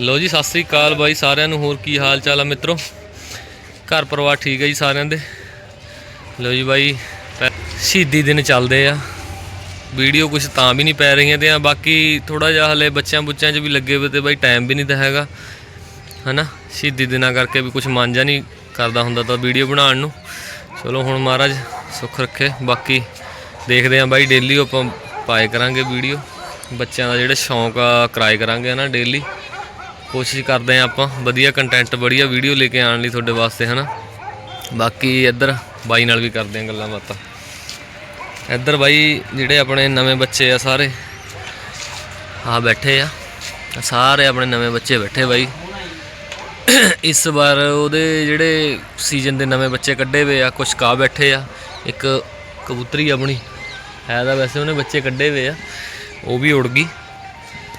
ਲੋ ਜੀ, ਸਤਿ ਸ੍ਰੀ ਅਕਾਲ ਬਾਈ ਸਾਰਿਆਂ ਨੂੰ। ਹੋਰ ਕੀ ਹਾਲ ਚਾਲ ਆ ਮਿੱਤਰੋ? ਘਰ ਪਰਿਵਾਰ ਠੀਕ ਹੈ ਜੀ ਸਾਰਿਆਂ ਦੇ? ਲੋ ਜੀ ਬਾਈ ਸ਼ਹੀਦੀ ਦਿਨ ਚੱਲਦੇ ਆ। ਵੀਡੀਓ ਕੁਝ ਤਾਂ ਵੀ ਨਹੀਂ ਪੈ ਰਹੀਆਂ ਤੇ ਆ, ਬਾਕੀ ਥੋੜਾ ਜਿਹਾ ਹਲੇ ਬੱਚਿਆਂ ਬੁੱਚਿਆਂ 'ਚ ਵੀ ਲੱਗੇ ਹੋਏ ਤੇ ਬਾਈ ਟਾਈਮ ਵੀ ਨਹੀਂ ਤਾਂ ਹੈਗਾ। ਹਨਾ? ਸ਼ਹੀਦੀ ਦਿਨਾਂ ਕਰਕੇ ਵੀ ਕੁਝ ਮਨ ਜਾ ਨਹੀਂ ਕਰਦਾ ਹੁੰਦਾ ਤਾਂ ਵੀਡੀਓ ਬਣਾਉਣ ਨੂੰ। ਚਲੋ ਹੁਣ ਮਹਾਰਾਜ ਸੁੱਖ ਰੱਖੇ। ਬਾਕੀ ਦੇਖਦੇ ਆਂ ਬਾਈ ਡੇਲੀ ਆਪਾਂ ਪਾਏ ਕਰਾਂਗੇ ਵੀਡੀਓ। ਬੱਚਿਆਂ ਦਾ ਜਿਹੜਾ ਸ਼ੌਂਕ ਆ, ਕਰਾਏ ਕਰਾਂਗੇ ਨਾ ਡੇਲੀ ਕੋਸ਼ਿਸ਼ ਕਰਦੇ ਆਂ ਆਪਾਂ। ਵਧੀਆ ਕੰਟੈਂਟ ਵਧੀਆ ਵੀਡੀਓ ਲੈ ਕੇ ਆਉਣ ਲਈ ਤੁਹਾਡੇ ਵਾਸਤੇ, ਹਨਾ? ਬਾਕੀ ਇੱਧਰ ਬਾਈ ਨਾਲ ਵੀ ਕਰਦੇ ਆਂ ਗੱਲਾਂ ਬਾਤਾਂ। ਇੱਧਰ ਬਾਈ ਜਿਹੜੇ ਆਪਣੇ ਨਵੇਂ ਬੱਚੇ ਆ ਸਾਰੇ ਆ ਬੈਠੇ ਆ। ਸਾਰੇ ਆਪਣੇ ਨਵੇਂ ਬੱਚੇ ਬੈਠੇ ਬਾਈ। ਇਸ ਵਾਰ ਉਹਦੇ ਜਿਹੜੇ ਸੀਜ਼ਨ ਦੇ ਨਵੇਂ ਬੱਚੇ ਕੱਢੇ ਹੋਏ ਆ ਕੁਝ ਕਾ ਬੈਠੇ ਆ। ਇੱਕ ਕਬੂਤਰੀ ਆਪਣੀ, ਹੈ ਤਾਂ ਵੈਸੇ ਉਹਨੇ ਬੱਚੇ ਕੱਢੇ ਹੋਏ ਆ। ਉਹ ਵੀ ਉੜ ਗਈ।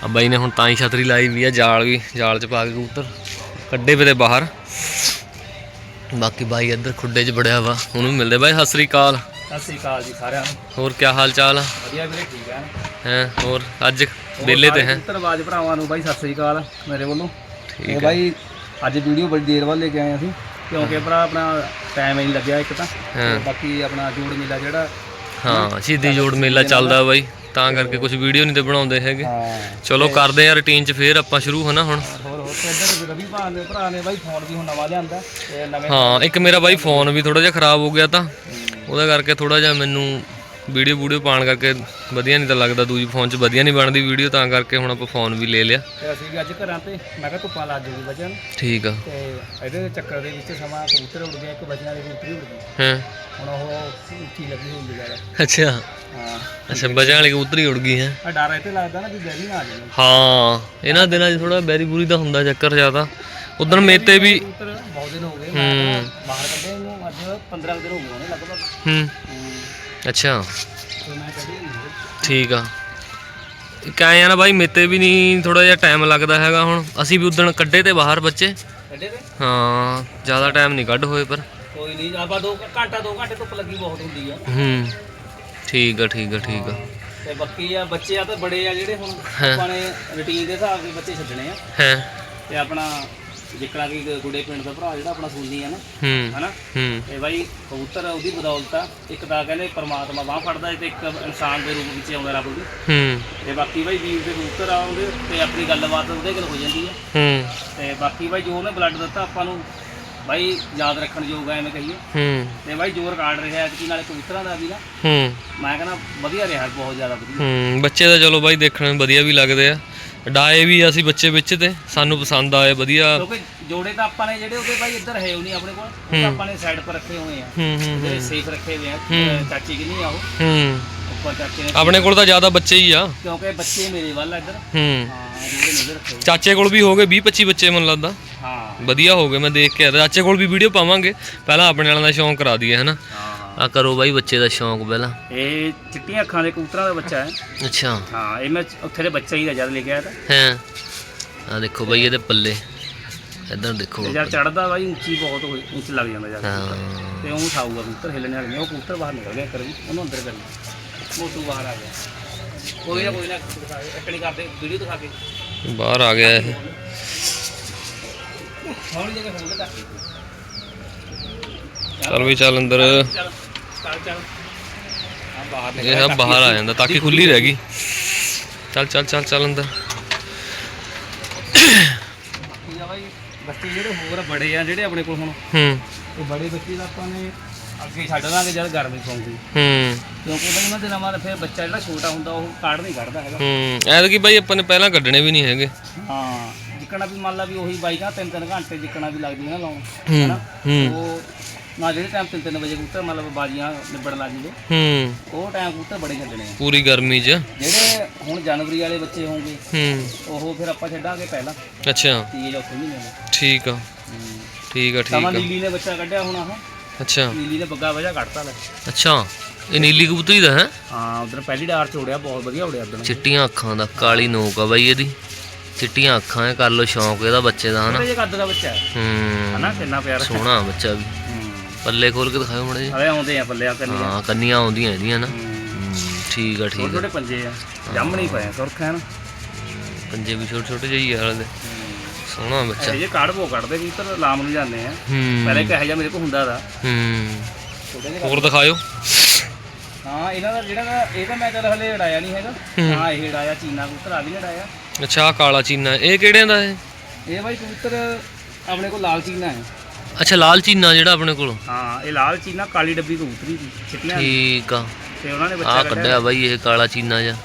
ਆ ਬਾਈ ਨੇ ਹੁਣ ਤਾਂ ਹੀ ਛਤਰੀ ਲਾਈ ਵੀ ਆ ਜਾਲ ਵੀ ਜਾਲ ਚ ਪਾ ਕੇ ਕਬੂਤਰ। ਕੱਢੇ ਤੇ ਬਾਹਰ। ਬਾਕੀ ਬਾਈ ਇੱਧਰ ਖੁੱਡੇ 'ਚ ਬੜਿਆ ਵਾ ਉਹਨੂੰ ਵੀ ਮਿਲਦੇ ਬਾਈ ਸਤਿ ਸ੍ਰੀ ਅਕਾਲ। ਸਤਿ ਸ੍ਰੀ ਅਕਾਲ ਜੀ ਸਾਰਿਆਂ ਨੂੰ। ਹੋਰ ਕੀ ਹਾਲ ਚਾਲ ਆ? ਵਧੀਆ ਵੀਰੇ ਠੀਕ ਹੈ ਹੈ ਹੋਰ ਅੱਜ ਵਿਹਲੇ ਤੇ ਹੈ? ਧੰਨਵਾਦ ਭਰਾਵਾਂ ਨੂੰ ਬਾਈ ਸਤਿ ਸ੍ਰੀ ਅਕਾਲ ਮੇਰੇ ਵੱਲੋਂ। ਠੀਕ ਹੈ ਬਾਈ ਅੱਜ ਵੀਡੀਓ ਬੜੀ ਦੇਰ ਬਾਅਦ ਲੈ ਕੇ ਆਏ ਅਸੀਂ ਕਿਉਂਕਿ ਭਰਾ ਆਪਣਾ ਟਾਈਮ ਹੀ ਨਹੀਂ ਲੱਗਿਆ ਇੱਕ ਤਾਂ। ਬਾਕੀ ਆਪਣਾ ਜੋੜ ਮੇਲਾ ਜਿਹੜਾ ਹਾਂ ਸ਼ਹੀਦੀ ਜੋੜ ਮੇਲਾ ਚੱਲਦਾ ਬਾਈ। ਤਾਂ ਕਰਕੇ ਕੁਝ ਵੀਡੀਓ ਨਹੀਂ ਤੇ ਬਣਾਉਂਦੇ ਹੈਗੇ। ਹਾਂ ਚਲੋ ਕਰਦੇ ਆ ਰੁਟੀਨ 'ਚ ਫੇਰ ਆਪਾਂ ਸ਼ੁਰੂ ਹਨਾ ਹੁਣ? ਹੋਰ ਹੋਰ ਤੇ ਇੱਧਰ ਰਵੀ ਭਰਾ ਨੇ ਭਰਾ ਨੇ ਬਾਈ ਫੋਨ ਵੀ ਹੁਣ ਨਵਾਂ ਲਿਆਂਦਾ ਤੇ ਨਵੇਂ ਹਾਂ ਇੱਕ ਮੇਰਾ ਬਾਈ ਫੋਨ ਵੀ ਥੋੜਾ ਜਿਹਾ ਖਰਾਬ ਹੋ ਗਿਆ ਤਾਂ। ਉਹਦਾ ਕਰਕੇ ਥੋੜਾ ਜਿਹਾ ਮੈਨੂੰ ਵੀਡੀਓ ਵੀਡੀਓ ਪਾਉਣ ਕਰਕੇ ਵਧੀਆ ਨਹੀਂ ਤਾਂ ਲੱਗਦਾ ਦੂਜੀ ਫੋਨ 'ਚ ਵਧੀਆ ਨਹੀਂ ਬਣਦੀ ਵੀਡੀਓ ਤਾਂ ਕਰਕੇ ਹੁਣ ਆਪਾਂ ਫੋਨ ਵੀ ਲੈ ਲਿਆ। ਤੇ ਅਸੀਂ ਵੀ ਅੱਜ ਘਰਾਂ ਤੇ ਮੈਂ ਕਿਹਾ ਧੁੱਪਾਂ ਲੱਗ ਜੂਗੀ ਬੱਚਿਆਂ ਨੂੰ ਠੀਕ ਆ। ਤੇ ਇਹਦੇ ਚੱਕਰ ਦੇ ਵਿੱਚ ਸਮਾਂ ਕਬੂਤਰ ਉੱਡ ਗਿਆ ਇੱਕ ਬੱਚਿਆਂ ਦੀ ਕਬੂਤਰੀ ਉੱਡ ਗਈ ਹਾਂ? ਹੁਣ ਉਹ ਉੱਚੀ ਲੱਗੀ ਹੋਈ ਹੈ ਜ਼ਿਆਦਾ। ਅੱਛਾ। ਹਾਂ। ਅੱਛਾ ਬਜਾਂ ਵਾਲੀ ਕਬੂਤਰੀ ਉੜ ਗਈ ਹੈ। ਆ ਡਰ ਇੱਥੇ ਲੱਗਦਾ ਨਾ ਕਿ ਗੈਰੀ ਨਾ ਆ ਜਾਵੇ। ਹਾਂ ਇਹਨਾਂ ਦਿਨਾਂ 'ਚ ਥੋੜਾ ਬੈਰੀ ਬੂਰੀ ਦਾ ਹੁੰਦਾ ਚੱਕਰ ਜ਼ਿਆਦਾ। ਉਦੋਂ ਮੇਤੇ ਵੀ ਕਬੂਤਰ ਬਹੁਤ ਦਿਨ ਹੋ ਗਏ ਮੈਂ ਤਾਂ ਬਾਹਰ ਕੱਢੇ ਇਹਨੂੰ ਅੱਜ 15 ਦਿਨ ਹੋ ਗਏ ਨੇ ਲਗਭਗ। ਹੂੰ। ਹਮ, ਅੱਛਾ। ਤੇ ਮੈਂ ਕੱਢੀ ਨਹੀਂ। ਠੀਕ ਆ। ਨਾ ਬਾਈ ਮੇਤੇ ਵੀ ਨਹੀਂ ਥੋੜਾ ਜਿਹਾ ਟਾਈਮ ਲੱਗਦਾ ਹੈਗਾ ਹੁਣ। ਅਸੀਂ ਵੀ ਉਦੋਂ ਕੱਢੇ ਤੇ ਬਾਹਰ ਬੱਚੇ। ਕੱਢੇ ਤੇ? ਹਾਂ ਜ਼ਿਆਦਾ ਟਾਈਮ ਨਹੀਂ ਕੱਢ ਹੋਏ ਪਰ। ਕੋਈ ਨਹੀਂ ਆਪਾਂ 2 ਘੰਟਾ 2 ਘੰਟੇ ਧੁੱਪ ਲੱਗੀ ਬਹੁਤ ਹੁੰਦੀ ਆ। ਹੂੰ। ਠੀਕ ਆ ਠੀਕ ਆ ਠੀਕ ਆ। ਤੇ ਬਾਕੀ ਆ ਬੱਚੇ ਆ ਤਾਂ ਬੜੇ ਆ ਜਿਹੜੇ ਹੁਣ ਹਾਂ। ਆਪਾਂ ਨੇ ਰੁਟੀਨ ਦੇ ਹਿਸਾਬ ਨਾਲ ਬੱਚੇ ਛੱਡਣੇ ਆ। ਹੈ। ਤੇ ਆਪਣਾ ਜਿਕੜਾ ਕੀ ਗੁੱਡੇ ਪਿੰਡ ਦਾ ਭਰਾ ਜਿਹੜਾ ਆਪਣਾ ਸੁਣਦੀ ਆ ਨਾ ਹੂੰ ਹਨਾ? ਹੂੰ। ਤੇ ਬਾਈ ਕਬੂਤਰ ਉਹਦੀ ਬਦੌਲਤ ਆ। ਇੱਕ ਤਾਂ ਕਹਿੰਦੇ ਪਰਮਾਤਮਾ ਬਾਹ ਫੜਦਾ ਹੈ ਤੇ ਇੱਕ ਇਨਸਾਨ ਦੇ ਰੂਪ ਵਿੱਚ ਆਉਂਦਾ ਰੱਬ ਦੀ। ਹੂੰ। ਤੇ ਬਾਕੀ ਬਾਈ ਵੀਰ ਦੇ ਕਬੂਤਰ ਆ ਉਹਦੇ ਤੇ ਆਪਣੀ ਗੱਲਬਾਤ ਉਹਦੇ ਕੋਲ ਹੋ ਜਾਂਦੀ ਆ। ਹੂੰ। ਤੇ ਬਾਕੀ ਬਾਈ ਜੋ ਉਹਨੇ ਬਲੱਡ ਦਿੱਤਾ ਆਪਾਂ ਨੂੰ ਬਾਈ ਯਾਦ ਰੱਖਣ ਯੋਗ ਆ ਐਵੇਂ ਕਹੀਏ। ਹੂੰ। ਤੇ ਬਾਈ ਜੋ ਰਿਕਾਰਡ ਰਿਹਾ ਕਿ ਨਾਲੇ ਕਬੂਤਰਾਂ ਦਾ ਵੀ ਨਾ। ਹੂੰ। ਮੈਂ ਕਹਿੰਦਾ ਵਧੀਆ ਰਿਹਾ ਬਹੁਤ ਜ਼ਿਆਦਾ ਵਧੀਆ। ਹੂੰ ਬੱਚੇ ਤਾਂ ਚਲੋ ਬਾਈ ਦੇਖਣ ਨੂੰ ਵਧੀਆ ਵੀ ਲੱਗਦੇ ਆ। ਡਾਏ ਵੀ ਅਸੀਂ ਬੱਚੇ ਵਿੱਚ ਤੇ ਸਾਨੂੰ ਪਸੰਦ ਆਏ ਵਧੀਆ। ਕਿਉਂਕਿ ਜੋੜੇ ਤਾਂ ਆਪਾਂ ਨੇ ਜਿਹੜੇ ਉਹਦੇ ਬਾਈ ਇੱਧਰ ਹੈ ਉਹ ਨਹੀਂ ਆਪਣੇ ਕੋਲ। ਉਹ ਤਾਂ ਆਪਾਂ ਨੇ ਸਾਈਡ ਪਰ ਰੱਖੇ ਹੋਏ ਆ। ਹੂੰ ਹੂੰ ਜਿਹੜੇ ਸੇਫ ਰੱਖੇ ਹੋਏ ਆ। ਚਾਚੀ ਕਿ ਨਹੀਂ ਆ ਉਹ? ਹੂੰ। ਉੱਪਰ ਚਾਚੇ ਨੇ ਆਪਣੇ ਕੋਲ ਤਾਂ ਜ਼ਿਆਦਾ ਬੱਚੇ ਹੀ ਆ। ਕਿਉਂਕਿ ਬੱਚੇ ਮੇਰੇ ਵੱਲ ਆ ਇੱਧਰ। ਹੂੰ। ਹਾਂ ਜੋੜੇ ਨਜ਼ਰ ਰੱਖੇ ਹੋਏ। ਚਾਚੇ ਕੋਲ ਵੀ ਹੋ ਗਏ 20 25 ਬੱਚੇ ਮੈਨੂੰ ਲੱਗਦਾ। ਹਾਂ। ਵਧੀਆ ਹੋ ਗਏ ਮੈਂ ਦੇਖ ਕੇ ਆਇਆ। ਚਾਚੇ ਕੋਲ ਵੀ ਵੀਡੀਓ ਪਾਵਾਂਗੇ। ਪਹਿਲਾਂ ਆਪਣੇ ਵਾਲਿਆਂ ਦਾ ਸ਼ੌਂਕ ਕਰਾ ਦਈਏ ਹਨਾ? ਆ ਕਰੋ ਬਾਈ ਬੱਚੇ ਦਾ ਸ਼ੌਂਕ ਪਹਿਲਾਂ। ਇਹ ਚਿੱਟੀਆਂ ਅੱਖਾਂ ਦੇ ਕਬੂਤਰਾਂ ਦਾ ਬੱਚਾ ਹੈ। ਅੱਛਾ। ਹਾਂ ਇਹ ਮੈਂ ਉੱਥੇ ਦੇ ਬੱਚਾ ਹੀ ਦਾ ਜਦ ਲੈ ਕੇ ਆਇਆ ਤਾਂ। ਹੈ? ਆ ਦੇਖੋ ਬਾਈ ਇਹਦੇ ਪੱਲੇ। ਇਧਰ ਦੇਖੋ ਜਦ ਚੜਦਾ ਬਾਈ ਉੱਚੀ ਬਹੁਤ ਹੋਈ ਉੱਚ ਲੱਗ ਜਾਂਦਾ ਜਦ। ਤੇ ਉਹ ਉਠਾਊਗਾ ਕਬੂਤਰ ਹਿੱਲਣੇ ਵਾਲੇ। ਉਹ ਕਬੂਤਰ ਬਾਹਰ ਨਿਕਲ ਗਿਆ ਕਰ ਉਹਨੂੰ ਅੰਦਰ ਕਰ ਲਿਆ ਮੋਟੂ ਬਾਹਰ ਆ ਗਿਆ। ਕੋਈ ਨਾ ਕੋਈ ਨਾ ਦਿਖਾ ਕੇ ਇੱਕ ਨਹੀਂ ਕਰਦੇ ਵੀਡੀਓ ਦਿਖਾ ਕੇ। ਬਾਹਰ ਆ ਗਿਆ ਇਹ। ਹੌਲੀ ਜਗ੍ਹਾ ਹੋਣ ਲੱਗਾ ਚੱਲ ਵੀ ਚੱਲ ਅੰਦਰ। ਚੱਲ ਚੱਲ ਚੱਲ ਆ ਬਾਹਰ ਇਹ ਸਭ ਬਾਹਰ ਆ ਜਾਂਦਾ, ਤਾਕੀ ਖੁੱਲੀ ਰਹਿ ਗਈ। ਚੱਲ ਚੱਲ ਚੱਲ ਚੱਲ ਅੰਦਰ। ਬੱਚੇ ਜਿਹੜੇ ਹੋਰ ਬੜੇ ਆ ਜਿਹੜੇ ਆਪਣੇ ਕੋਲ ਹੁਣ ਹੂੰ। ਇਹ ਬੜੇ ਬੱਚੇ ਦਾ ਆਪਾਂ ਨੇ ਅੱਗੇ ਛੱਡ ਦਾਂਗੇ ਜਦ ਗਰਮੀ ਪਊਗੀ ਹੂੰ ਕਿਉਂਕਿ ਬਈ ਉਹਨਾਂ ਦੇ ਨਾਲ ਫਿਰ ਬੱਚਾ ਜਿਹੜਾ ਛੋਟਾ ਹੁੰਦਾ ਉਹ ਕਾੜ ਨਹੀਂ ਕੱਢਦਾ ਹੈਗਾ ਹੂੰ। ਐਤਕੀ ਬਾਈ, ਆਪਾਂ ਨੇ ਪਹਿਲਾਂ ਕੱਢਣੇ ਵੀ ਨਹੀਂ ਹੈਗੇ। ਹਾਂ। ਜਿੱਕਣਾ ਵੀ ਮੰਨ ਲਾ ਵੀ ਉਹੀ ਬਾਈਕਾਂ ਤਿੰਨ ਤਿੰਨ ਘੰਟੇ ਜਿੱਕਣਾ ਵੀ ਲੱਗਦੀ ਨਾ ਲਾਉਣ ਹੂੰ ਹਨਾ? ਉਹ ਨਾ ਜਿਹੜੇ ਟਾਈਮ ਤਿੰਨ ਤਿੰਨ ਵਜੇ ਕਬੂਤਰ ਮਤਲਬ ਬਾਜੀਆਂ ਨਿਬੜਨ ਲੱਗ ਜੂਗੇ ਹੂੰ। ਉਹ ਟਾਈਮ ਕਬੂਤਰ ਬੜੇ ਛੱਡਣੇ ਆ। ਪੂਰੀ ਗਰਮੀ 'ਚ। ਜਿਹੜੇ ਹੁਣ ਜਨਵਰੀ ਵਾਲੇ ਬੱਚੇ ਹੋਣਗੇ ਹੂੰ। ਉਹ ਫਿਰ ਆਪਾਂ ਛੱਡਾਂਗੇ ਪਹਿਲਾਂ। ਅੱਛਾ। ਤੀਏ ਚੌਥੇ ਮਹੀਨੇ ਨੂੰ। ਠੀਕ ਆ। ਠੀਕ ਆ ਠੀਕ ਸਮਾਂ ਆ ਨੀਲੀ ਨੇ ਬੱਚਾ ਕੱਢਿਆ ਹੁਣ ਆਹ ਅੱਛਾ। ਨੀਲੀ ਨੇ ਬੱਗਾ ਵਜਾ ਕੱਢਤਾ ਲੈ। ਅੱਛਾ। ਇਹ ਨੀਲੀ ਕਬੂਤਰੀ ਦਾ ਹੈ? ਹਾਂ ਉਧਰ ਪਹਿਲੀ ਡਾਰ ਚ ਉੜਿਆ ਬਹੁਤ ਵਧੀਆ ਉੜਿਆ ਉਧਰ ਚਿੱਟੀਆਂ ਅੱਖਾਂ ਦਾ ਕਾਲੀ ਨੋਕ ਆ ਬਾਈ ਇਹਦੀ। ਚਿੱਟੀਆਂ ਅੱਖਾਂ ਹੈ ਕਰ ਲੋ ਸ਼ੌਂਕ ਇਹਦਾ ਬੱਚੇ ਦਾ ਹਨਾ। ਛੋਟੇ ਜਿਹੇ ਕੱਦ ਦਾ ਬੱਚਾ ਹੈ। ਹੂੰ। ਹਨਾ ਕਿੰਨਾ ਪਿਆਰਾ ਸੋਹਣਾ ਬੱਚਾ ਵੀ। ਪੱਲੇ ਖੋਲ ਕੇ ਦਿਖਾਓ ਮੜੇ ਹਲੇ ਆਉਂਦੇ ਆ ਹਾਂ ਕੰਨੀਆਂ ਆਉਂਦੀਆਂ ਇਹਦੀਆਂ ਨਾ। ਠੀਕ ਆ ਠੀਕ ਛੋਟੇ ਪੰਜੇ ਆ। ਜੰਮ ਨਹੀਂ ਪਏ ਸੁਰਖ ਹੈ ਨਾ। ਪੰਜੇ ਵੀ ਛੋਟੇ ਛੋਟੇ ਜਿਹੀ ਆ ਹਾਲੇ। ਦੇ। ਸੋਹਣਾ ਬੱਚਾ। ਇਹ ਕਾੜ ਭੋ ਕੱਢਦੇ ਕਬੂਤਰ ਲਾਮ ਨੂੰ ਜਾਂਦੇ ਆ। ਪਹਿਲੇ ਕਹੇ ਜਾ ਮੇਰੇ ਕੋਲ ਹੁੰਦਾ ਦਾ। ਹੂੰ। ਹੋਰ ਦਿਖਾਇਓ। ਹਾਂ ਇਹਨਾਂ ਦਾ ਜਿਹੜਾ ਨਾ ਇਹ ਤਾਂ ਮੈਂ ਚੱਲ ਹਲੇ ਉਡਾਇਆ ਨਹੀਂ ਹੈਗਾ। ਹਾਂ। ਇਹ ਉਡਾਇਆ ਚੀਨਾ ਕਬੂਤਰ ਆ ਵੀ ਉਡਾਇਆ ਅੱਛਾ ਆਹ ਕਾਲਾ ਚੀਨਾ ਇਹ ਕਿਹੜਿਆਂ ਦਾ ਹੈ? ਇਹ ਬਾਈ ਕਬੂਤਰ ਆਪਣੇ ਕੋਲ ਲਾਲ ਚੀਨਾ ਹੈ। ਅੱਛਾ ਲਾਲ ਚੀਨਾ ਜਿਹੜਾ ਆਪਣੇ ਕੋਲ? ਹਾਂ ਇਹ ਲਾਲ ਚੀਨਾ ਕਾਲੀ ਡੱਬੀ ਕਬੂਤਰੀ ਦੀ ਛਿੱਟੀਆਂ ਦੀ। ਠੀਕ ਆ। ਤੇ ਉਹਨਾਂ ਨੇ ਬੱਚਾ ਆ ਕੱਢਿਆ ਬਾਈ ਇਹ ਕਾਲਾ ਚੀਨਾ ਜਾਂ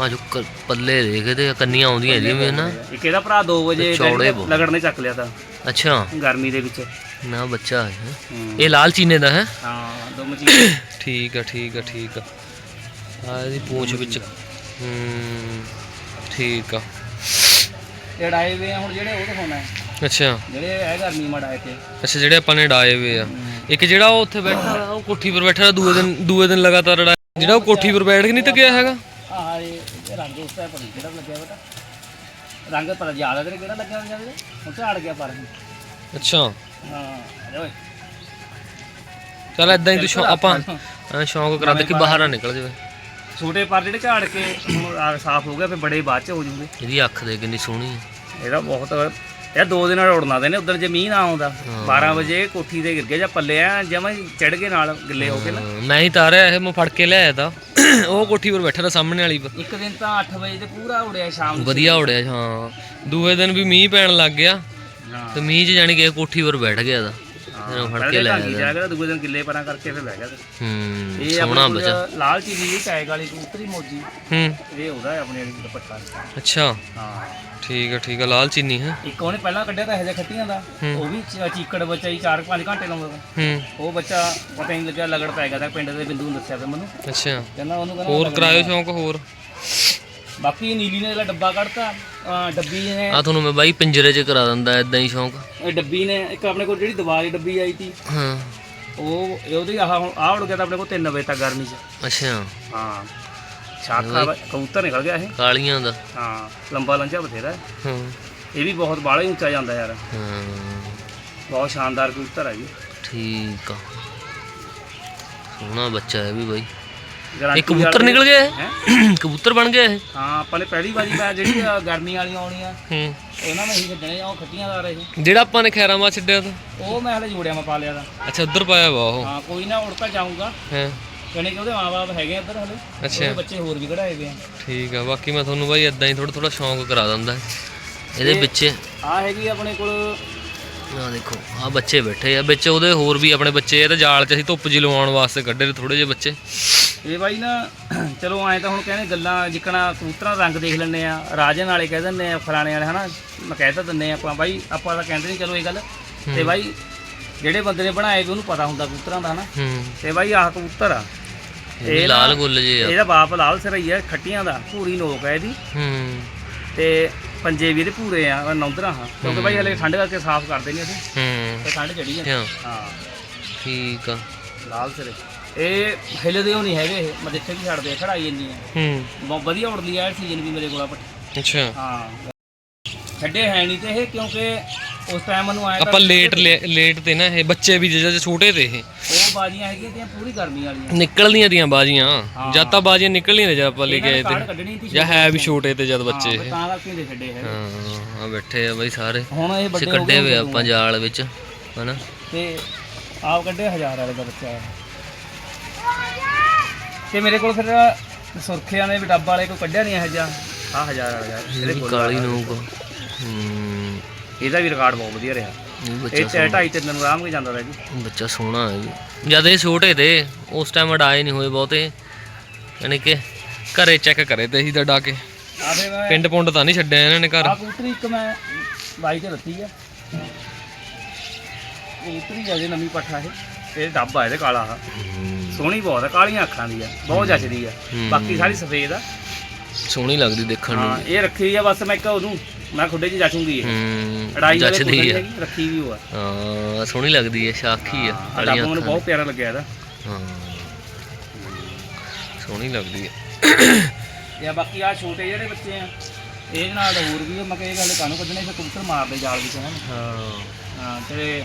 ਆ ਜੋ ਕ- ਪੱਲੇ ਦੇਖਦੇ ਆ ਕੰਨੀਆਂ ਆਉਂਦੀਆਂ ਜਿਵੇਂ ਨਾ। ਇੱਕ ਇਹਦਾ ਭਰਾ 2 ਵਜੇ ਚੌੜੇ ਬਹੁਤ। ਲਗੜ ਨੇ ਚੱਕ ਲਿਆ ਤਾਂ। ਅੱਛਾ। ਗਰਮੀ ਦੇ ਵਿੱਚ। ਨਾ ਬੱਚਾ ਹੈ ਹੈਂ। ਹੂੰ। ਇਹ ਲਾਲ ਚੀਨੇ ਦਾ ਹੈ? ਹਾਂ। ਠੀਕ ਆ ਠੀਕ ਆ ਠੀਕ ਆ। ਆ ਇਹਦੀ ਪੂੰਛ ਵਿੱਚ। ਹੂੰ ਠੀਕ ਆ। ਇਹ ਉਡਾਏ ਵੇ ਆ ਹੁਣ ਜਿਹੜੇ ਉਹ ਦਿਖਾਉਣਾ ਹੈ। ਅੱਛਾ। ਜਿਹੜੇ ਇਹ ਗਰਮੀ ਮੜਾਏ ਤੇ। ਅੱਛਾ ਜਿਹੜੇ ਆਪਾਂ ਨੇ ਡਾਏ ਵੇ ਆ। ਇੱਕ ਜਿਹੜਾ ਉਹ ਉੱਥੇ ਬੈਠਾ ਉਹ ਕੋਠੀ ਪਰ ਬੈਠਾ ਦੂਏ ਦਿਨ ਦੂਏ ਦਿਨ ਲਗਾਤਾਰ ਡਾਇਆ ਜਿਹੜਾ ਉਹ ਕੋਠੀ ਪਰ ਬੈਠ ਕੇ ਨਹੀਂ ਟਕਿਆ ਹੈਗਾ। ਆਹ ਇਹ ਰੰਗ ਉਸ ਤਰ੍ਹਾਂ ਪਤਾ ਨੀ ਕਿਹੜਾ ਲੱਗਿਆ ਬੇਟਾ। ਰੰਗ ਪਤਾ ਆ ਤੇਰੇ ਕਿਹੜਾ ਲੱਗਿਆ ਇਹਦੇ ਹੁਣ ਝਾੜ ਗਿਆ ਪਰ। ਅੱਛਾ। ਹਾਂ ਓਏ। ਚੱਲ ਇਦਾਂ ਹੀ ਤੂੰ ਸ਼ੌ- ਆਪਾਂ ਸ਼ੌਂਕ ਕਰਾ ਦੇ ਕਿ ਬਾਹਰ ਨਾ ਨਿਕਲ ਜਾਵੇ। ਛੋਟੇ ਪਰ ਜਿਹੜੇ ਝਾੜ ਕੇ ਹੁਣ ਆ ਸਾਫ਼ ਹੋ ਗਿਆ ਫਿਰ ਬੜੇ ਬਾਅਦ ਚ ਹੋ ਜੂਗੇ। ਇਹਦੀ ਅੱਖ ਦੇ ਕਿੰਨੀ ਸੋਹਣੀ ਹੈ ਇਹਦਾ ਬਹੁਤ ਇਹ ਦੋ ਦਿਨ ਨਾਲ ਉੜਨਾ ਦੇ ਨੇ ਉਧਰ ਜੇ ਮੀਂਹ ਨਾ ਆਉਂਦਾ 12 ਵਜੇ ਕੋਠੀ ਤੇ ਗਿਰ ਗਿਆ ਜਾਂ ਪੱਲੇ ਆ ਜਮਾਂ ਚੜ ਗਏ ਨਾਲ ਗਿੱਲੇ ਹੋ ਕੇ ਨਾ। ਹਾਂ, ਮੈਂ ਹੀ ਤਾਰਿਆ ਇਹ ਮੈਂ ਫੜ ਕੇ ਲਿਆਇਆ ਤਾਂ। ਉਹ ਕੋਠੀ ਪਰ ਬੈਠਾ ਦਾ ਸਾਹਮਣੇ ਵਾਲੀ ਪਰ ਇੱਕ ਦਿਨ ਤਾਂ 8 ਵਜੇ ਤੇ ਪੂਰਾ ਉੜਿਆ ਸ਼ਾਮ ਨੂੰ। ਵਧੀਆ ਉੜਿਆ ਹਾਂ। ਦੂਏ ਦਿਨ ਵੀ ਮੀਂਹ ਪੈਣ ਲੱਗ ਗਿਆ। ਹਾਂ। ਤੇ ਮੀਂਹ 'ਚ ਜਾਣੀ ਕਿ ਕੋਠੀ ਪਰ ਬੈਠ ਗਿਆ ਦਾ ਇਹਨੂੰ ਫੜ ਕੇ ਪਹਿਲੇ ਲਿਆਇਆ ਢਾਂਗੀ ਦਾ ਜਾ। ਕੇ ਦੂਜੇ ਦਿਨ ਗਿੱਲੇ ਪਰਾਂ ਕਰਕੇ ਫਿਰ ਬਹਿ ਗਿਆ। ਹੂੰ ਇਹ ਸੋਹਣਾ ਆਪਣੇ ਬੱਚਾ। ਲਾਲ ਚੀਨੀ ਦੀ ਟੈਗ ਵਾਲੀ ਕਬੂਤਰੀ ਮੋਜੀ। ਹੂੰ। ਇਹ ਉਹਦਾ ਹੈ ਆਪਣੇ ਵਾਲੀ ਦੁਪੱਟਾ। ਅੱਛਾ। ਹਾਂ। ਠੀਕ ਹੈ ਠੀਕ ਹੈ ਲਾਲ ਚੀਨੀ ਹੈ। ਇੱਕ ਉਹਨੇ ਪਹਿਲਾਂ ਕੱਢਿਆ ਤਾਂ ਇਹ ਜਿਹਾ ਖੱਟੀਆਂ ਦਾ। ਉਹ ਵੀ ਚੀਕੜ ਬੱਚਾ ਹੀ 4-5 ਘੰਟੇ ਲਾਉਂਦਾ। ਹੂੰ। ਉਹ ਬੱਚਾ ਪਤਾ ਨਹੀਂ ਲੱਗਿਆ ਲਗੜ ਪੈ ਗਿਆ ਤਾਂ ਪਿੰਡ ਦੇ ਬਿੰਦੂ ਨੂੰ ਦੱਸਿਆ ਫਿਰ ਮੈਨੂੰ। ਅੱਛਾ। ਕਹਿੰਦਾ ਉਹਨੂੰ ਕਹਿੰਦਾ ਹੋਰ ਕਰਾਇਓ ਸ਼ੌਂਕ ਹੋਰ। ਬਾਕੀ ਨੀਲੀ ਨੇ ਜਿਹੜਾ ਡੱਬਾ ਕੱਢਤਾ ਅਹ ਡੱਬੀ ਨੇ ਆ ਤੁਹਾਨੂੰ ਮੈਂ ਬਾਈ ਪਿੰਜਰੇ 'ਚ ਕਰਾ ਦਿੰਦਾ ਇਦਾਂ ਹੀ ਸ਼ੌਂਕ। ਇਹ ਡੱਬੀ ਨੇ ਇੱਕ ਆਪਣੇ ਕੋਲ ਜਿਹੜੀ ਦਵਾਈ ਡੱਬੀ ਆਈ ਸੀ ਹਾਂ। ਉਹ ਇਹ ਉਹਦੀ ਆਹ ਹੁਣ ਆਹ ਉੜ ਗਿਆ ਤਾਂ ਆਪਣੇ ਕੋਲ 3 ਵਜੇ ਤੱਕ ਗਰਮੀ 'ਚ। ਹਾਂ। ਅੱਛਾ ਸ਼ਾਖਾ ਵਾ- ਕਬੂਤਰ ਨਿਕਲ ਗਿਆ ਇਹ। ਕਾਲੀਆਂ ਦਾ। ਹਾਂ ਲੰਬਾ ਲੰਜਾ ਬਥੇਰਾ। ਹੈ। ਹਾਂ ਇਹ ਵੀ ਬਹੁਤ ਬਾਹਲਾ ਹੀ ਉੱਚਾ ਜਾਂਦਾ ਯਾਰ। ਹਾਂ। ਬਹੁਤ ਸ਼ਾਨਦਾਰ ਕਬੂਤਰ ਹੈ ਜੀ। ਠੀਕ ਆ। ਸੋਹਣਾ ਬੱਚਾ ਹੈ ਵੀ ਬਾਈ। ਇਹ ਕਬੂਤਰ ਨਿਕਲ? ਹੈ? ਕਬੂਤਰ ਬਣ ਇਹ? ਹਾਂ ਆਪਾਂ ਨੇ ਪਹਿਲੀ ਵਾਰੀ ਮੈਂ ਜਿਹੜੀ ਅ, ਗਰਮੀ ਵਾਲੀਆਂ ਆਉਣੀਆਂ ਹੂੰ। ਉਹਨਾਂ ਨੂੰ ਹੀ ਛੱਡਣੇ ਆ ਉਹ ਖੱਟੀਆਂ ਦਾ ਰਹੇ। ਜਿਹੜਾ ਆਪਾਂ ਨੇ ਖੈਰਾਂ ਮਾ ਛੱਡਿਆ ਤਾਂ? ਉਹ ਮੈਂ ਹਲੇ ਜੋੜਿਆ ਮੈਂ ਪਾ ਲਿਆ ਦਾ। ਅੱਛਾ ਉੱਧਰ ਪਾਇਆ ਵਾ ਉਹ? ਹਾਂ ਕੋਈ ਨਾ ਉੜ ਤਾਂ ਜਾਊਗਾ। ਹਾਂ। ਕਹਿੰਦੇ ਕਿ ਉਹਦੇ ਮਾਂ-ਬਾਪ ਹੈਗੇ ਆ ਇੱਧਰ ਹਲੇ। ਅੱਛਾ। ਉਹਦੇ ਬੱਚੇ ਹੋਰ ਵੀ ਕਢਾਏ ਵੇ ਆ। ਠੀਕ ਆ ਬਾਕੀ ਮੈਂ ਤੁਹਾਨੂੰ ਬਾਈ ਇਦਾਂ ਹੀ ਥੋੜਾ ਥੋੜਾ ਸ਼ੌਂਕ ਕਰਾ ਦਿੰਦਾ। ਇਹਦੇ ਵਿੱਚ ਆ ਹੈਗੀ ਆਪਣੇ ਕੋਲ ਆ ਦੇਖੋ ਆ ਬੱਚੇ ਬੈਠੇ ਆ। ਵਿੱਚ ਉਹਦੇ ਹੋਰ ਵੀ ਆਪਣੇ ਬੱਚੇ ਆ ਤੇ ਜਾਲ 'ਚ ਅਸੀਂ ਧੁੱਪ ਜੀ ਲਵਾਉਣ ਵਾਸਤੇ ਕੱਢੇ ਨੇ ਥੋੜੇ ਜਿਹੇ ਬੱਚੇ। ਇਹ ਬਾਈ ਨਾ ਚਲੋ ਐਂ ਤਾਂ ਹੁਣ ਕਹਿੰਦੇ ਗੱਲਾਂ ਜਿੱਕਣਾ ਕਬੂਤਰਾਂ ਦਾ ਰੰਗ ਦੇਖ ਲੈਂਦੇ ਆ ਰਾਜਨ ਵਾਲੇ ਕਹਿ ਦਿੰਦੇ ਆ ਫਲਾਣੇ ਵਾਲੇ ਹਨਾ? ਮੈਂ ਕਹਿ ਤਾਂ ਦਿੰਦੇ ਆ ਆਪਾਂ ਬਾਈ ਆਪਾਂ ਤਾਂ ਕਹਿੰਦੇ ਨਹੀਂ ਚਲੋ ਇਹ ਗੱਲ। ਤੇ ਬਾਈ ਜਿਹੜੇ ਬੰਦੇ ਨੇ ਬਣਾਏ ਵੀ ਉਹਨੂੰ ਪਤਾ ਹੁੰਦਾ ਕਬੂਤਰਾਂ ਦਾ ਹਨਾ? ਤੇ ਬਾਈ ਆਹ ਕਬੂਤਰ ਆ। ਇਹ ਲਾਲ ਗੁੱਲ ਜੇ ਆ। ਇਹਦਾ ਬਾਪ ਲਾਲ ਸਰਈ ਆ ਖੱਟੀਆਂ ਦਾ ਪੂਰੀ ਨੋਕ ਹੈ ਇਹਦੀ। ਹੂੰ। ਤੇ ਪੰਜੇ ਵੀ ਇਹਦੇ ਪੂਰੇ ਆ ਨੌਂਦਰਾ ਹਾਂ। ਕਿਉਂਕਿ ਬਾਈ ਹਲੇ ਠੰਡ ਕਰਕੇ ਸਾਫ਼ ਕਰਦੇ ਨੇ ਅਸੀਂ। ਹੂੰ। ਤੇ ਠੰਡ ਚੜੀ ਆ। ਹਾਂ। ਠੀਕ ਆ। ਲਾਲ ਸਿਰੇ। ਇਹ ਹਿੱਲਦੇ ਹੋ ਨਹੀਂ ਹੈਗੇ ਇਹ। ਮੈਂ ਜਿੱਥੇ ਵੀ ਛੱਡਦੇ ਆ ਖੜਾਈ ਇੰਨੀ ਹੂੰ। ਬਹੁਤ ਵਧੀਆ ਉੜਦੀ ਆ ਸੀਜ਼ਨ ਵੀ ਮੇਰੇ ਕੋਲ ਆ ਪੱਠੀ। ਅੱਛਾ। ਹਾਂ। ਛੱਡੇ ਹੈ ਨਹੀਂ ਤੇ ਇਹ ਕਿਉਂਕਿ ਉਸ ਟਾਈਮ ਮੈਨੂੰ ਆਇਆ ਆਪਾਂ ਲੇਟ ਲੇਟ ਤੇ ਨਾ ਇਹ ਬੱਚੇ ਵੀ ਜਿਹੜੇ ਛੋਟੇ ਤੇ ਇਹ। ਉਹ ਬਾਜੀਆਂ ਹੈਗੀਆਂ ਤੇ ਪੂਰੀ ਗਰਮੀ ਵਾਲੀਆਂ। ਨਿਕਲਦੀਆਂ ਦੀਆਂ ਬਾਜੀਆਂ। ਜਦ ਤਾਂ ਬਾਜੀਆਂ ਨਿਕਲਣੀਆਂ ਨੇ ਜਦ ਆਪਾਂ ਲੈ ਕੇ ਆਏ ਤੇ। ਸੀ ਜਾਂ ਹੈ ਵੀ ਛੋਟੇ ਤੇ ਜਦ ਬੱਚੇ ਇਹ। ਤਾਂ ਕਰਕੇ ਦੇ ਛੱਡੇ ਹੈ ਹਾਂ ਆ ਬੈਠੇ ਆ ਬਾਈ ਸਾਰੇ। ਹੁਣ ਇਹ ਵੱਡੇ ਹੋ ਕੱਢੇ ਹੋਏ ਆ ਆਪਾਂ ਜਾਲ ਵਿੱਚ ਹਨਾ? ਤੇ ਆਪ ਕੱਢੇ ਹਜ਼ਾਰ ਵਾਲੇ ਦਾ ਬੱਚਾ। ਹੈ ਤੇ ਮੇਰੇ ਕੋਲ ਫਿਰ ਸੁਰਖਿਆਂ ਨੇ ਵੀ ਡੱਬਾ ਵਾਲੇ ਕੋਈ ਕੱਢਿਆ ਨਹੀਂ ਇਹ ਜਿਹਾ? ਆ ਹਜ਼ਾਰ ਵਾਲਾ ਯਾਰ ਇਹਦੇ ਕੋਲ ਕਾਲੀ ਨੂਕ। ਹੂੰ। ਇਹਦਾ ਵੀ ਰਿਕਾਰਡ ਬਹੁਤ ਵਧੀਆ ਰਿਹਾ। ਇਹ ਇਹ ਬੱਚਾ ਢਾਈ ਤਿੰਨ ਨੂੰ ਆਰਾਮ ਨਾਲ ਜਾਂਦਾ ਰਿਹਾ ਜੀ। ਬੱਚਾ ਸੋਹਣਾ ਹੈ ਜੀ। ਜਦ ਇਹ ਛੋਟੇ ਤੇ ਉਸ ਟਾਈਮ ਅਡਾਏ ਨਹੀਂ ਹੋਏ ਬਹੁਤੇ। ਯਾਨੀ ਕਿ ਘਰੇ ਚੈੱਕ ਕਰੇ ਤੇ ਅਸੀਂ ਤਾਂ ਡਾ ਕੇ। ਆ ਫਿਰ ਮੈਂ ਪਿੰਡ ਪੁੰਡ ਤਾਂ ਨਹੀਂ ਛੱਡਿਆ ਇਹਨਾਂ ਨੇ ਘਰ। ਆ ਕਬੂਤਰੀ ਇੱਕ ਮੈਂ ਬਾਈ ਤੇ ਲੱਤੀ ਆ। ਕਬੂਤਰੀ ਜਾਜੇ ਨਵੀਂ ਪੱਠਾ ਇਹ। ਇਹ ਡੱਬਾ ਇਹਦੇ ਕਾਲਾ ਆ। ਹੂੰ, ਸੋਹਣੀ ਬਹੁਤ ਆ ਕਾਲੀਆਂ ਅੱਖਾਂ ਦੀ ਆ ਬਹੁਤ ਜੱਚਦੀ ਆ। ਹੂੰ। ਬਾਕੀ ਸਾਰੀ ਸਫੇਦ ਆ। ਸੋਹਣੀ ਲੱਗਦੀ ਦੇਖਣ ਨੂੰ। ਹਾਂ ਇਹ ਰੱਖੀ ਆ ਬਸ ਮੈਂ ਇੱਕ ਉਹਨੂੰ ਮੈਂ ਖੁੱਡੇ 'ਚ ਜਚੂਗੀ ਇਹ। ਹੂੰ ਅੜਾਈ ਵਾਲੇ ਜੱਚਦੀ ਖੁੱਡੇ ਆ। ਹੈਗੀ ਰੱਖੀ ਵੀ ਉਹ ਆ। ਹਾਂ ਸੋਹਣੀ ਲੱਗਦੀ ਹੈ ਸ਼ਾਖੀ ਆ ਕਾਲੀਆਂ ਡੱਬਾ ਮੈਨੂੰ ਬਹੁਤ ਪਿਆਰਾ ਲੱਗਿਆ ਇਹਦਾ। ਹਾਂ। ਸੋਹਣੀ ਲੱਗਦੀ ਹੈ ਜਾਂ ਬਾਕੀ ਆ ਛੋਟੇ ਜਿਹੜੇ ਬੱਚੇ ਆ ਇਹ ਨਾਲ ਹੋਰ ਵੀ ਆ, ਮੈਂ ਕਿਹਾ ਇਹ ਗੱਲ ਕਾਹਨੂੰ ਕੱਢਣੇ ਫਿਰ ਕਬੂਤਰ ਮਾਰਦੇ ਜਾਲ ਵਿੱਚ ਇਹਨਾਂ ਨੂੰ। ਹਾਂ। ਹਾਂ ਤੇ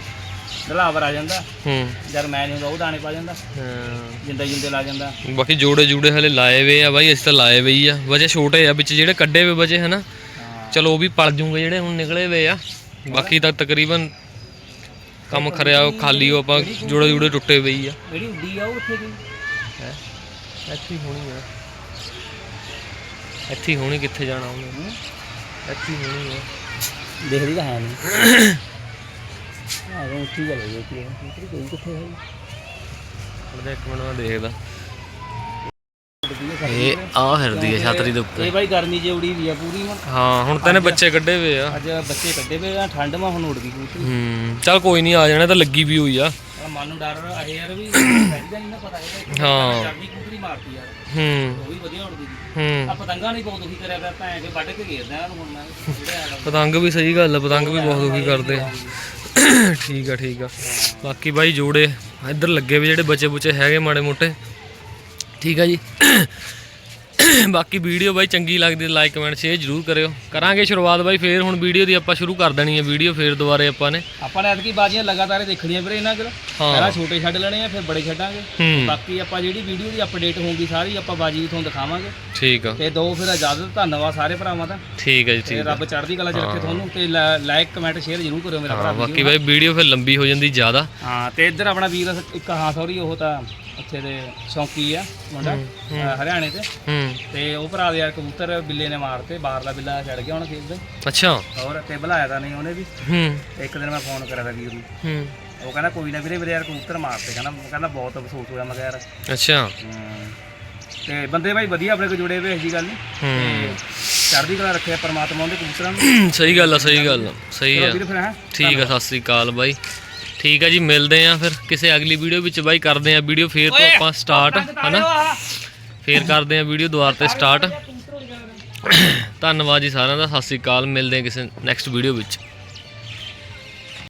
ਦਲਾਵਰ ਆ ਜਾਂਦਾ। ਹੂੰ। ਜਦ ਮੈਂ ਨਹੀਂ ਹੁੰਦਾ ਉਹ ਦਾਣੇ ਪਾ ਜਾਂਦਾ। ਹਾਂ। ਜਿੰਦੇ ਜਿੰਦੇ ਲਾ ਜਾਂਦਾ। ਬਾਕੀ ਜੋੜੇ ਜੂੜੇ ਹਲੇ ਲਾਏ ਵੇ ਆ ਬਾਈ ਅਸੀਂ ਤਾਂ ਲਾਏ ਵੇ ਹੀ ਆ। ਵਜੇ ਛੋਟੇ ਆ ਵਿੱਚ ਜਿਹੜੇ ਕੱਢੇ ਵੇ ਵਜੇ ਹਨਾ? ਹਾਂ। ਚਲੋ ਉਹ ਵੀ ਪਲ ਜੂਗੇ ਜਿਹੜੇ ਹੁਣ ਨਿਕਲੇ ਵੇ ਆ। ਬਾਕੀ ਤਾਂ ਤਕਰੀਬਨ ਕੰਮ ਖਰਿਆ ਉਹ ਖਾਲੀ ਉਹ ਆਪਾਂ ਜੋੜੇ ਜੋੜੇ ਟੁੱਟੇ ਪਈ ਆ। ਜਿਹੜੀ ਉੱਡੀ ਆ ਉਹ ਉੱਥੇ ਗਈ। ਹੈ? ਇੱਥੇ ਹੋਣੀ ਆ। ਇੱਥੇ ਹੋਣੀ ਕਿੱਥੇ ਜਾਣਾ ਉਹਨੇ? ਇੱਥੇ ਹੀ ਹੋਣੀ ਆ। ਦੇਖਦੀ ਤਾਂ ਹੈ ਨਹੀਂ ਆ ਉਹ ਉੱਥੇ ਚਲੇ ਗਈ ਕਿ ਇਹ ਕੋਈ ਕਿੱਥੇ ਹੈ ਉਹਦਾ ਇੱਕ ਮਿੰਟ ਮੈਂ ਦੇਖਦਾ। ਇਹ ਆ ਫਿਰਦੀ ਆ ਛਤਰੀ ਦੇ ਉੱਤੇ ਇਹ ਬਾਈ ਗਰਮੀ ਜੇ ਉੜੀ ਵੀ ਆ ਪੂਰੀ ਹੁਣ। ਹਾਂ ਹੁਣ ਤਾਂ ਇਹਨੇ ਬੱਚੇ ਕੱਢੇ ਵੇ ਆ। ਅੱਜ ਬੱਚੇ ਕੱਢੇ ਪਏ ਆ ਠੰਡ ਮਾ ਹੁਣ ਉੜ ਗਈ ਕਬੂਤਰੀ ਹੂੰ ਚੱਲ ਕੋਈ ਨਹੀਂ ਆ ਜਾਣਾ ਇਹ ਤਾਂ ਲੱਗੀ ਵੀ ਹੋਈ ਆ। ਮਨ ਨੂੰ ਡਰ ਆ ਯਾਰ ਵੀ ਪਹਿਲਾਂ ਨਹੀਂ ਨਾ ਪਤਾ ਹੈਗਾ ਹਾਂ। ਚੜਦੀ ਕਬੂਤਰੀ ਮਾਰਤੀ ਯਾਰ। ਹੂੰ। ਉਹ ਵੀ ਵਧੀਆ ਉੜਦੀ ਸੀ। ਹੂੰ। ਆ ਪਤੰਗਾ ਨਹੀਂ ਬਹੁਤ ਦੁਖੀ ਕਰਿਆ ਪਿਆ ਭੈਣ ਕੇ ਵੱਢ ਕੇ ਘੇਰਦਾ ਇਹਨੂੰ ਹੁਣ ਮੈਂ। ਜਿਹੜਾ ਪਤੰਗ ਵੀ ਸਹੀ ਗੱਲ ਆ ਪਤੰਗ ਵੀ ਬਹੁਤ ਦੁਖੀ ਕਰਦੇ ਆ। ਠੀਕ ਆ ਠੀਕ ਆ। ਬਾਕੀ ਬਾਈ ਜੋੜੇ ਇੱਧਰ ਲੱਗੇ ਵੀ ਜਿਹੜੇ ਬੱਚੇ ਬੁੱਚੇ ਹੈਗੇ ਮਾੜੇ ਮੋਟੇ। ਠੀਕ ਆ ਜੀ। ਬਾਕੀ ਵੀਡੀਓ ਬਾਈ ਚੰਗੀ ਲੱਗਦੀ ਲਾਈਕ ਕਮੈਂਟ ਸ਼ੇਅਰ ਜਰੂਰ ਕਰਿਓ। ਕਰਾਂਗੇ ਸ਼ੁਰੂਆਤ ਬਾਈ ਫੇਰ ਹੁਣ ਵੀਡੀਓ ਦੀ ਆਪਾਂ ਸ਼ੁਰੂ ਕਰ ਦੇਣੀ ਹੈ ਵੀਡੀਓ ਫੇਰ ਦੁਬਾਰੇ ਆਪਾਂ ਨੇ। ਆਪਾਂ ਨੇ ਐਤਕੀ ਬਾਜ਼ੀਆਂ ਲਗਾਤਾਰ ਦੇਖਣੀਆਂ ਵੀਰੇ ਇਹਨਾਂ ਕੋਲ। ਪਹਿਲਾਂ ਛੋਟੇ ਛੱਡ ਲੈਣੇ ਆ ਫਿਰ ਬੜੇ ਛੱਡਾਂਗੇ। ਬਾਕੀ ਆਪਾਂ ਜਿਹੜੀ ਵੀਡੀਓ ਦੀ ਅਪਡੇਟ ਹੋਊਗੀ ਸਾਰੀ ਆਪਾਂ ਬਾਜੀ ਤੁਹਾਨੂੰ ਦਿਖਾਵਾਂਗੇ। ਠੀਕ ਆ। ਤੇ ਦੋ ਫਿਰ ਇਜਾਜ਼ਤ ਧੰਨਵਾਦ ਸਾਰੇ ਭਰਾਵਾਂ ਦਾ। ਠੀਕ ਆ ਜੀ ਤੇ ਠੀਕ ਆ। ਰੱਬ ਚੜ੍ਹਦੀ ਕਲਾ ਚ ਰੱਖੇ ਤੁਹਾਨੂੰ ਤੇ ਲਾਈਕ ਕਮੈਂਟ ਸ਼ੇਅਰ ਜ਼ਰੂਰ ਕਰਿਓ ਮੇਰਾ ਭਰਾ ਹਾਂ ਬਾਕੀ ਬਾਈ ਵੀਡੀਓ ਫਿਰ ਲੰਬੀ ਹੋ ਜਾਂਦੀ ਜ਼ਿਆਦਾ। ਹਾਂ ਤੇ ਇੱਧਰ ਆਪਣਾ ਵੀਰ ਇੱਕ ਹਾਂ ਸੌਰੀ ਉਹ ਤਾਂ ਉੱਥੇ ਦੇ ਸ਼ੌਂਕੀ ਆ ਮੁੰਡਾ ਅਹ ਹਰਿਆਣੇ ਤੇ ਹੂੰ। ਤੇ ਉਹ ਭਰਾ ਦੇ ਯਾਰ ਕਬੂਤਰ ਬਿੱਲੇ ਨੇ ਮਾਰਤੇ ਬਾਹਰਲਾ ਬਿੱਲਾ ਚੜ ਗਿਆ ਹੁਣ ਖੇਤ ਦੇ। ਅੱਛਾ। ਹੋਰ ਤੇ ਬੁਲਾਇਆ ਤਾਂ ਨਹੀਂ ਉਹਨੇ ਵੀ। ਹੂੰ। ਇੱਕ ਦਿਨ ਮੈਂ ਫੋਨ ਕਰਿਆ ਤਾਂ ਵੀਰ ਨੂੰ। ਹੂੰ। ਉਹ ਕਹਿੰਦਾ ਕੋਈ ਨਾ ਵੀਰੇ ਮੇਰੇ ਯਾਰ ਕਬੂਤਰ ਮਾਰਤੇ। ਕਹਿੰਦਾ ਕਹਿੰਦਾ ਬਹੁਤ ਅਫਸੋਸ ਹੋਇਆ ਮੈਂ ਕਿਹਾ ਯਾਰ। ਅੱਛਾ। ਹਮ, ਤੇ ਬੰਦੇ ਭਾਈ ਵਧੀਆ ਆਪਣੇ ਕੋਲ ਜੁੜੇ ਹੋਏ ਜੀ ਗੱਲ ਨਹੀਂ। ਹੂੰ। ਤੇ ਚੜ੍ਹਦੀ ਕਲਾ ਰੱਖਿਆ ਪਰਮਾਤਮਾ ਉਹਦੇ ਕਬੂਤਰਾਂ ਨੂੰ। ਸਹੀ ਗੱਲ ਆ ਸਹੀ ਗੱਲ ਆ ਸਹੀ ਆ। ਵੀਰ ਫਿਰ ਹੈ ਠੀਕ ਆ ਸਤਿ ਸ੍ਰੀ ਅਕਾਲ ਬਾਈ। ਠੀਕ ਆ ਜੀ ਮਿਲਦੇ ਆ ਫਿਰ ਕਿਸੇ ਅਗਲੀ ਵੀਡੀਓ ਵਿੱਚ ਬਾਈ ਕਰਦੇ ਆ ਵੀਡੀਓ ਫੇਰ ਤੋਂ ਆਪਾਂ ਸਟਾਰਟ ਹਨਾ? ਫੇਰ ਕਰਦੇ ਆ ਵੀਡੀਓ ਦੁਬਾਰਾ ਤੇ ਸਟਾਰਟ ਧੰਨਵਾਦ ਜੀ ਸਾਰਿਆਂ ਦਾ ਸਤਿ ਸ੍ਰੀ ਅਕਾਲ ਮਿਲਦੇ ਆ ਕਿਸੇ ਨੈਕਸਟ ਵੀਡੀਓ ਵਿੱਚ।